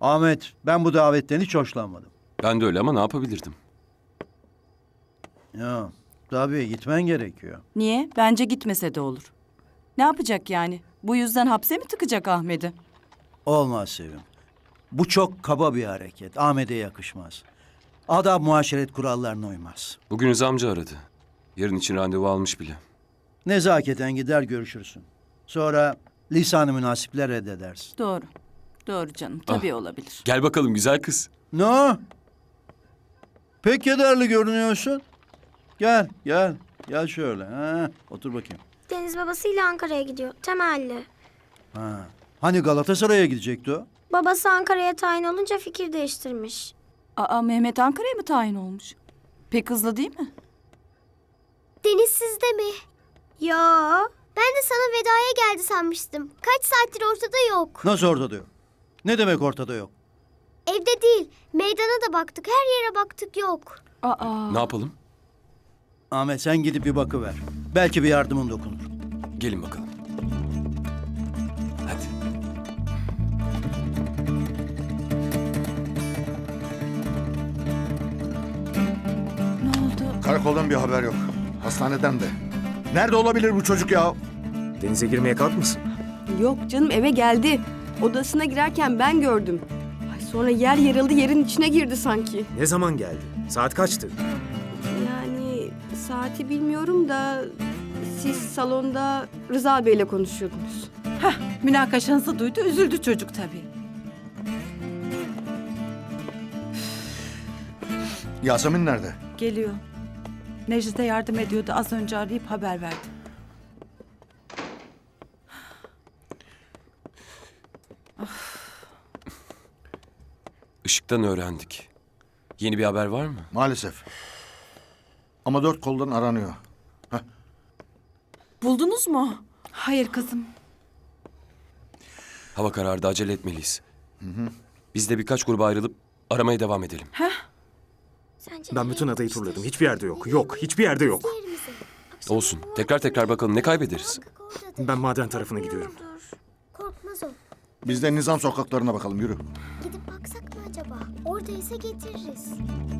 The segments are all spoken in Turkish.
Ahmet, ben bu davetten hiç hoşlanmadım. Ben de öyle ama ne yapabilirdim? Ya, tabii gitmen gerekiyor. Niye? Bence gitmese de olur. Ne yapacak yani? Bu yüzden hapse mi tıkacak Ahmet'i? Olmaz Sevim. Bu çok kaba bir hareket. Ahmet'e yakışmaz. Adab muaşeret kurallarına uymaz. Bugün Rıza amca aradı. Yarın için randevu almış bile. Nezaketen gider görüşürsün. Sonra lisanı münasipler reddedersin. Doğru. Doğru canım. Tabii olabilir. Gel bakalım güzel kız. Ne o? Pek kederli görünüyorsun. Gel, gel. Gel şöyle. Ha, otur bakayım. Deniz babasıyla Ankara'ya gidiyor. Temelli. Ha. Hani Galatasaray'a gidecekti o? Babası Ankara'ya tayin olunca fikir değiştirmiş. Aa Mehmet Ankara'ya mı tayin olmuş? Pek hızlı değil mi? Deniz sizde mi? Ya Ben de sana vedaya geldi sanmıştım. Kaç saattir ortada yok. Nasıl ortada yok? Ne demek ortada yok? Evde değil. Meydana da baktık. Her yere baktık yok. Aa. Ne yapalım? Ahmet sen gidip bir bakıver. Belki bir yardımın dokunur. Gelin bakalım. Hadi. Ne oldu? Karakoldan bir haber yok. Hastaneden de. Nerede olabilir bu çocuk ya? Denize girmeye kalkmasın? Yok canım eve geldi. Odasına girerken ben gördüm. Ay sonra yer yarıldı yerin içine girdi sanki. Ne zaman geldi? Saat kaçtı? Yani saati bilmiyorum da siz salonda Rıza Bey'le konuşuyordunuz. Münakaşanızı duydu. Üzüldü çocuk tabii. Yasemin nerede? Geliyor. Necdet'e yardım ediyordu. Az önce arayıp haber verdi. Işıktan öğrendik. Yeni bir haber var mı? Maalesef. Ama dört koldan aranıyor. Buldunuz mu? Hayır kızım. Hava karardı acele etmeliyiz. Biz de birkaç gruba ayrılıp aramaya devam edelim. Sence Ben bütün adayı turladım. Hiçbir yerde yok. Yok. Hiçbir yerde yok. Olsun. Tekrar tekrar bakalım ne kaybederiz. Ben maden tarafına gidiyorum. Biz de nizam sokaklarına bakalım yürü. Acaba? Oradaysa getiririz.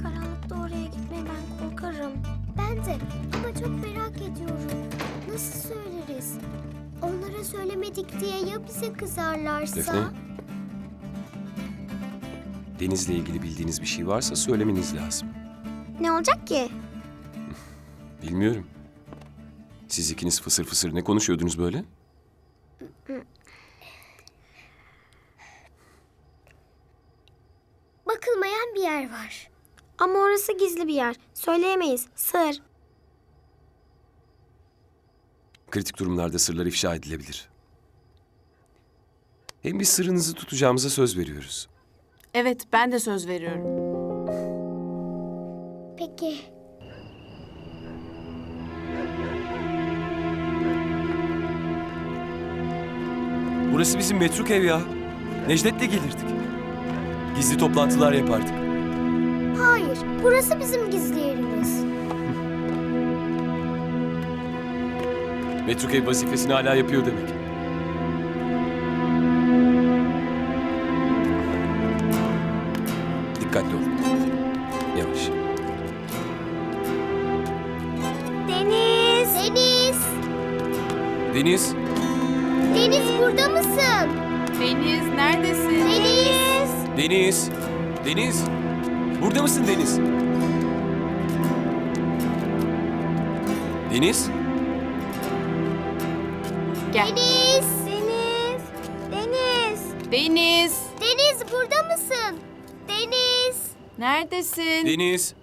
Karanlıkta oraya gitmeye ben korkarım. Ben de ama çok merak ediyorum. Nasıl söyleriz? Onlara söylemedik diye ya bize kızarlarsa? Defne. Deniz'le ilgili bildiğiniz bir şey varsa söylemeniz lazım. ne olacak ki? Bilmiyorum. Siz ikiniz fısır fısır ne konuşuyordunuz böyle? Bakılmayan bir yer var. Ama orası gizli bir yer. Söyleyemeyiz. Sır. Kritik durumlarda sırlar ifşa edilebilir. Hem biz sırrınızı tutacağımıza söz veriyoruz. Evet ben de söz veriyorum. Peki. Burası bizim metruk ev ya. Necdet'le gelirdik. Gizli toplantılar yapardık. Hayır, burası bizim gizli yerimiz. Metruk ev vazifesini hala yapıyor demek. Dikkatli ol. Yavaş. Deniz! Deniz! Deniz, Deniz burada mısın? Deniz neredesin? Deniz! Deniz, Deniz. Burada mısın Deniz? Deniz, Gel. Deniz! Deniz! Deniz! Deniz. Deniz burada mısın? Deniz! Neredesin? Deniz.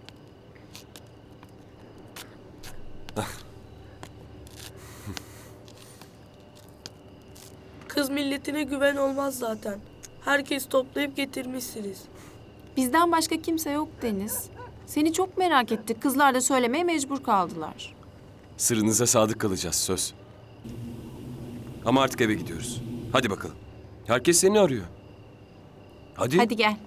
Kız milletine güven olmaz zaten. Herkes toplayıp getirmişsiniz. Bizden başka kimse yok Deniz. Seni çok merak ettik. Kızlar da söylemeye mecbur kaldılar. Sırrınıza sadık kalacağız söz. Ama artık eve gidiyoruz. Hadi bakalım. Herkes seni arıyor. Hadi. Hadi gel.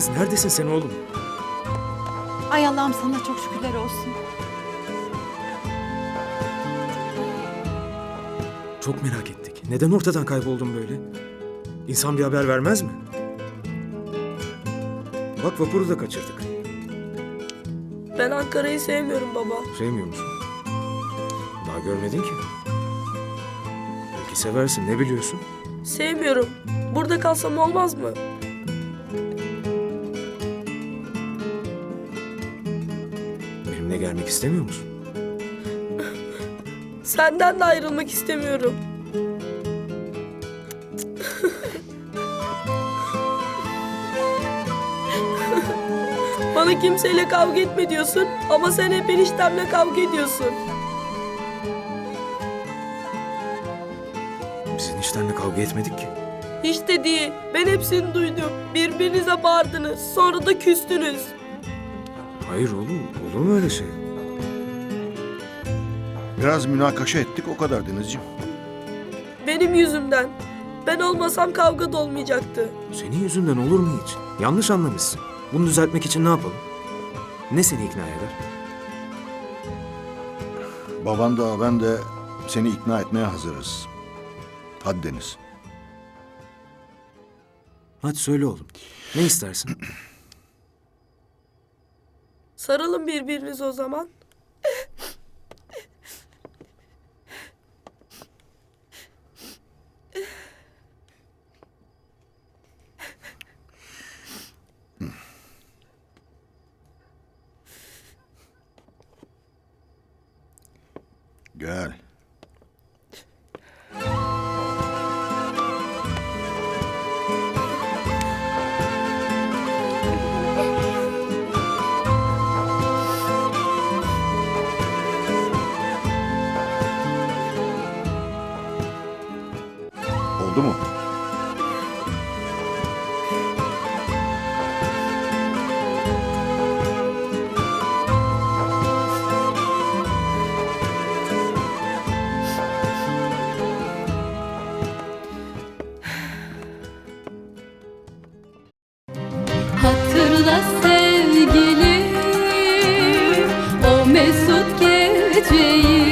Deniz neredesin sen oğlum? Ay Allah'ım sana çok şükürler olsun. Çok merak ettik. Neden ortadan kayboldun böyle? İnsan bir haber vermez mi? Bak vapuru da kaçırdık. Ben Ankara'yı sevmiyorum baba. Sevmiyor musun? Daha görmedin ki. Belki seversin ne biliyorsun? Sevmiyorum. Burada kalsam olmaz mı? Benimle gelmek istemiyor musun? Senden de ayrılmak istemiyorum. Bana kimseyle kavga etme diyorsun ama sen hep eniştemle kavga ediyorsun. Biz eniştenle kavga etmedik ki. Hiç de değil. Ben hepsini duydum. Birbirinize bağırdınız. Sonra da küstünüz. Hayır oğlum, olur mu öyle şey? Biraz münakaşa ettik o kadar Denizciğim. Benim yüzümden. Ben olmasam kavga da olmayacaktı. Senin yüzünden olur mu hiç? Yanlış anlamışsın. Bunu düzeltmek için ne yapalım? Ne seni ikna eder? Baban da ben de seni ikna etmeye hazırız. Hadi Deniz. Hadi söyle oğlum. Ne istersin? Sarılın birbirinize o zaman. Gel. Oldu mu? Hatırla sevgilim. O mesut geceyi